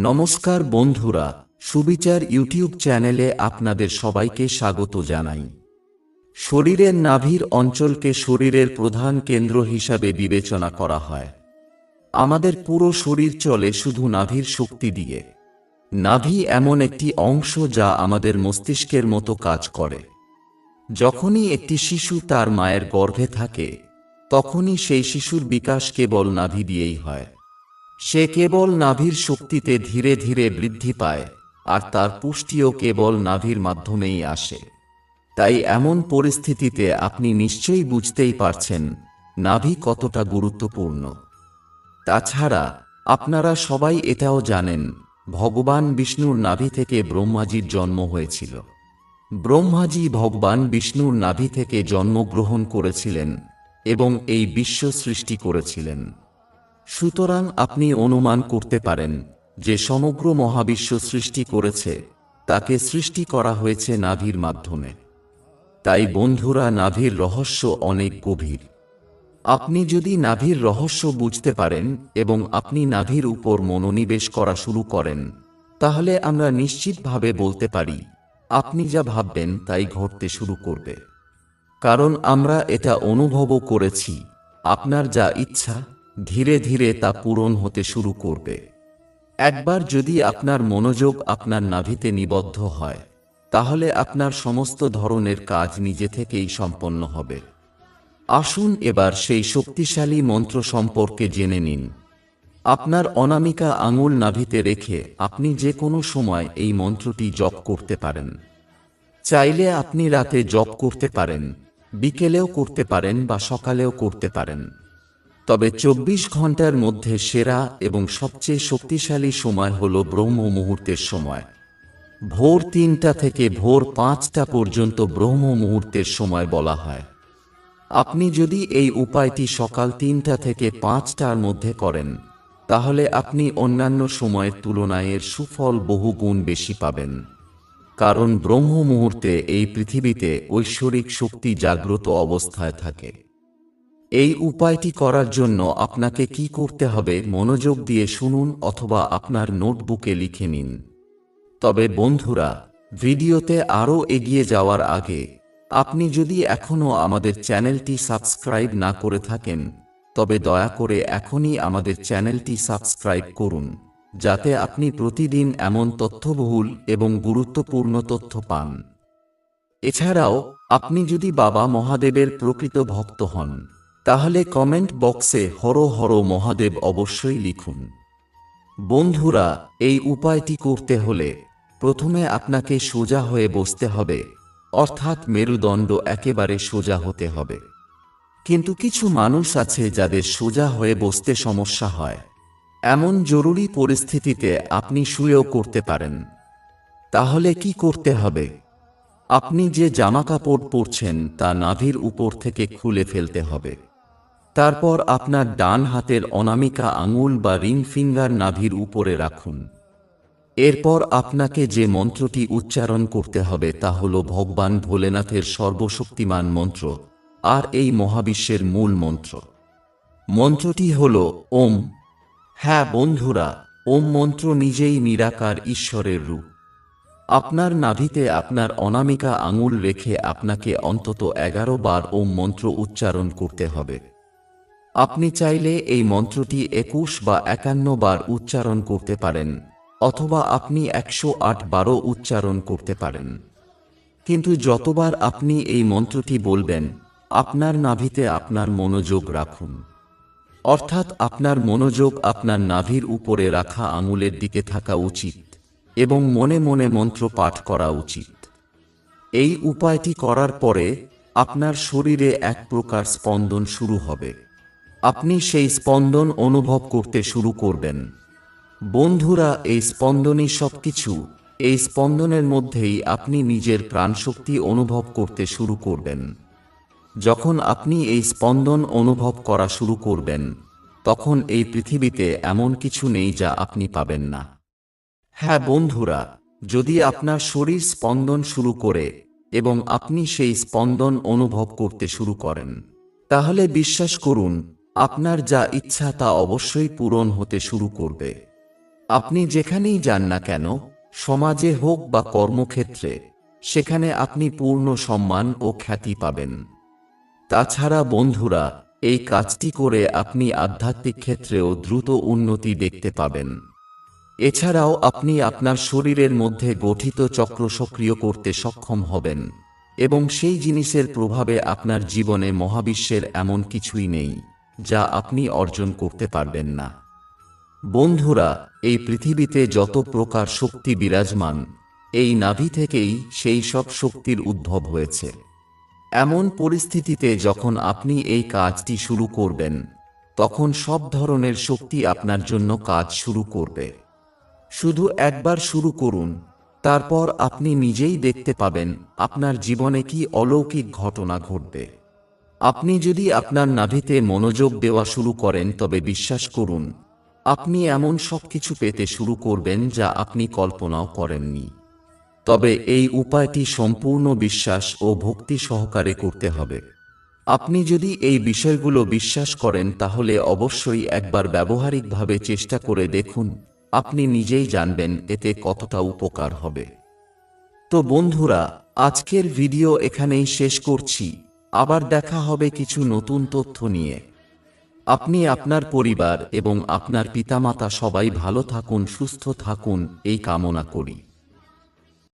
নমস্কার বন্ধুরা, সুবিচার ইউটিউব চ্যানেলে আপনাদের সবাইকে স্বাগত জানাই। শরীরের নাভির অঞ্চলকে শরীরের প্রধান কেন্দ্র হিসাবে বিবেচনা করা হয়। আমাদের পুরো শরীর চলে শুধু নাভির শক্তি দিয়ে। নাভি এমন একটি অংশ যা আমাদের মস্তিষ্কের মতো কাজ করে। যখনই একটি শিশু তার মায়ের গর্ভে থাকে, তখনই সেই শিশুর বিকাশ কেবল নাভি দিয়েই হয়। সে কেবল নাভির শক্তিতে ধীরে ধীরে বৃদ্ধি পায়, আর তার পুষ্টিও কেবল নাভির মাধ্যমেই আসে। তাই এমন পরিস্থিতিতে আপনি নিশ্চয়ই বুঝতেই পারছেন নাভি কতটা গুরুত্বপূর্ণ। তাছাড়া, আপনারা সবাই এটাও জানেন, ভগবান বিষ্ণুর নাভি থেকে ব্রহ্মাজির জন্ম হয়েছিল। ব্রহ্মাজি ভগবান বিষ্ণুর নাভি থেকে জন্মগ্রহণ করেছিলেন এবং এই বিশ্ব সৃষ্টি করেছিলেন। সুতরাং আপনি অনুমান করতে পারেন যে সমগ্র মহাবিশ্ব সৃষ্টি করেছে, তাকে সৃষ্টি করা হয়েছে নাভির মাধ্যমে। তাই বন্ধুরা, নাভির রহস্য অনেক গভীর। আপনি যদি নাভির রহস্য বুঝতে পারেন এবং আপনি নাভির উপর মনোনিবেশ করা শুরু করেন, তাহলে আমরা নিশ্চিতভাবে বলতে পারি, আপনি যা ভাববেন তাই ঘটতে শুরু করবে। কারণ আমরা এটা অনুভবও করেছি, আপনার যা ইচ্ছা ধীরে ধীরে তা পূরণ হতে শুরু করবে। একবার যদি আপনার মনোযোগ আপনার নাভিতে নিবদ্ধ হয়, তাহলে আপনার সমস্ত ধরনের কাজ নিজে থেকেই সম্পন্ন হবে। আসুন এবার সেই শক্তিশালী মন্ত্র সম্পর্কে জেনে নিন। আপনার অনামিকা আঙুল নাভিতে রেখে আপনি যে কোনো সময় এই মন্ত্রটি জপ করতে পারেন। চাইলে আপনি রাতে জপ করতে পারেন, বিকেলেও করতে পারেন বা সকালেও করতে পারেন। তবে চব্বিশ ঘণ্টার মধ্যে সেরা এবং সবচেয়ে শক্তিশালী সময় হল ব্রহ্ম মুহূর্তের সময়। ভোর তিনটা থেকে ভোর পাঁচটা পর্যন্ত ব্রহ্ম মুহূর্তের সময় বলা হয়। আপনি যদি এই উপায়টি সকাল তিনটা থেকে পাঁচটার মধ্যে করেন, তাহলে আপনি অন্যান্য সময়ের তুলনায় এর সুফল বহু গুণ বেশি পাবেন। কারণ ব্রহ্ম মুহূর্তে এই পৃথিবীতে ঐশ্বরিক শক্তি জাগ্রত অবস্থায় থাকে। এই উপায়টি করার জন্য আপনাকে কি করতে হবে মনোযোগ দিয়ে শুনুন অথবা আপনার নোটবুকে লিখে নিন। তবে বন্ধুরা, ভিডিওতে আরও এগিয়ে যাওয়ার আগে, আপনি যদি এখনও আমাদের চ্যানেলটি সাবস্ক্রাইব না করে থাকেন, তবে দয়া করে এখনই আমাদের চ্যানেলটি সাবস্ক্রাইব করুন, যাতে আপনি প্রতিদিন এমন তথ্যবহুল এবং গুরুত্বপূর্ণ তথ্য পান। এছাড়াও, আপনি যদি বাবা মহাদেবের প্রকৃত ভক্ত হন তাহলে কমেন্ট বক্সে হর হর মহাদেব অবশ্যই লিখুন। বন্ধুরা, এই উপায়টি করতে হলে প্রথমে আপনাকে সোজা হয়ে বসতে হবে, অর্থাৎ মেরুদণ্ড একেবারে সোজা হতে হবে। কিন্তু কিছু মানুষ আছে যাদের সোজা হয়ে বসতে সমস্যা হয়। এমন জরুরি পরিস্থিতিতে আপনি শুয়েও করতে পারেন। তাহলে কি করতে হবে? আপনি যে জামাকাপড় পরছেন তা নাভির উপর থেকে খুলে ফেলতে হবে। তারপর আপনার ডান হাতের অনামিকা আঙুল বা রিং ফিঙ্গার নাভির উপরে রাখুন। এরপর আপনাকে যে মন্ত্রটি উচ্চারণ করতে হবে তা হল ভগবান ভোলেনাথের সর্বশক্তিমান মন্ত্র আর এই মহাবিশ্বের মূল মন্ত্র। মন্ত্রটি হল ওম। হ্যাঁ বন্ধুরা, ওম মন্ত্র নিজেই নিরাকার ঈশ্বরের রূপ। আপনার নাভিতে আপনার অনামিকা আঙুল রেখে আপনাকে অন্তত এগারো বার ওম মন্ত্র উচ্চারণ করতে হবে। আপনি চাইলে এই মন্ত্রটি একুশ বা একান্ন বার উচ্চারণ করতে পারেন, অথবা আপনি একশো আট বারও উচ্চারণ করতে পারেন। কিন্তু যতবার আপনি এই মন্ত্রটি বলবেন, আপনার নাভিতে আপনার মনোযোগ রাখুন। অর্থাৎ আপনার মনোযোগ আপনার নাভির উপরে রাখা আঙুলের দিকে থাকা উচিত এবং মনে মনে মন্ত্র পাঠ করা উচিত। এই উপায়টি করার পরে আপনার শরীরে এক প্রকার স্পন্দন শুরু হবে। আপনি সেই স্পন্দন অনুভব করতে শুরু করবেন। বন্ধুরা, এই স্পন্দনই সবকিছু। এই স্পন্দনের মধ্যেই আপনি নিজের প্রাণশক্তি অনুভব করতে শুরু করবেন। যখন আপনি এই স্পন্দন অনুভব করা শুরু করবেন, তখন এই পৃথিবীতে এমন কিছু নেই যা আপনি পাবেন না। হ্যাঁ বন্ধুরা, যদি আপনার শরীর স্পন্দন শুরু করে এবং আপনি সেই স্পন্দন অনুভব করতে শুরু করেন, তাহলে বিশ্বাস করুন আপনার যা ইচ্ছা তা অবশ্যই পূরণ হতে শুরু করবে। আপনি যেখানেই যান না কেন, সমাজে হোক বা কর্মক্ষেত্রে, সেখানে আপনি পূর্ণ সম্মান ও খ্যাতি পাবেন। তাছাড়া বন্ধুরা, এই কাজটি করে আপনি আধ্যাত্মিক ক্ষেত্রেও দ্রুত উন্নতি দেখতে পাবেন। এছাড়াও আপনি আপনার শরীরের মধ্যে গঠিত চক্র সক্রিয় করতে সক্ষম হবেন এবং সেই জিনিসের প্রভাবে আপনার জীবনে মহাবিশ্বের এমন কিছুই নেই। যা আপনি অর্জন করতে পারবেন না। বন্ধুরা, এই পৃথিবীতে যত প্রকার শক্তি বিরাজমান, এই নাভি থেকেই সেই সব শক্তির উদ্ভব হয়েছে। এমন পরিস্থিতিতে যখন আপনি এই কাজটি শুরু করবেন, তখন সব ধরনের শক্তি আপনার জন্য কাজ শুরু করবে। শুধু একবার শুরু করুন, তারপর আপনি নিজেই দেখতে পাবেন আপনার জীবনে কি অলৌকিক ঘটনা ঘটবে। আপনি যদি আপনার নাভিতে মনোযোগ দেওয়া শুরু করেন, তবে বিশ্বাস করুন, আপনি এমন সব কিছু পেতে শুরু করবেন যা আপনি কল্পনাও করেননি। তবে এই উপায়টি সম্পূর্ণ বিশ্বাস ও ভক্তি সহকারে করতে হবে। আপনি যদি এই বিষয়গুলো বিশ্বাস করেন, তাহলে অবশ্যই একবার ব্যবহারিকভাবে চেষ্টা করে দেখুন, আপনি নিজেই জানবেন এতে কতটা উপকার হবে। তো বন্ধুরা, আজকের ভিডিও এখানেই শেষ করছি। আবার দেখা হবে কিছু নতুন তথ্য নিয়ে। আপনি আপনার পরিবার এবং আপনার পিতামাতা সবাই ভালো থাকুন, সুস্থ থাকুন, এই কামনা করি।